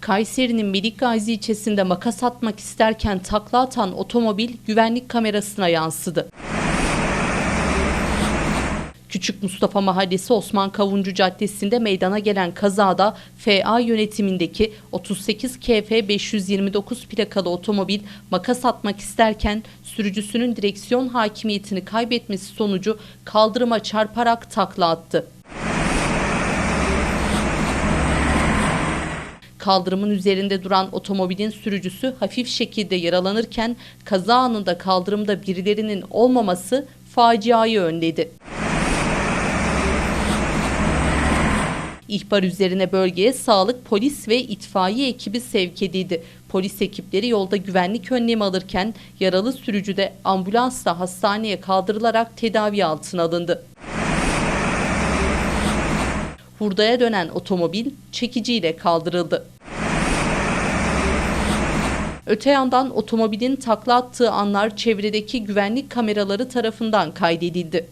Kayseri'nin Melikgazi ilçesinde makas atmak isterken takla atan otomobil güvenlik kamerasına yansıdı. Küçük Mustafa Mahallesi Osman Kavuncu Caddesi'nde meydana gelen kazada FA yönetimindeki 38 KF 529 plakalı otomobil makas atmak isterken sürücüsünün direksiyon hakimiyetini kaybetmesi sonucu kaldırıma çarparak takla attı. Kaldırımın üzerinde duran otomobilin sürücüsü hafif şekilde yaralanırken kaza anında kaldırımda birilerinin olmaması faciayı önledi. İhbar üzerine bölgeye sağlık, polis ve itfaiye ekibi sevk edildi. Polis ekipleri yolda güvenlik önlemi alırken yaralı sürücü de ambulansla hastaneye kaldırılarak tedavi altına alındı. Hurdaya dönen otomobil çekiciyle kaldırıldı. Öte yandan otomobilin takla attığı anlar çevredeki güvenlik kameraları tarafından kaydedildi.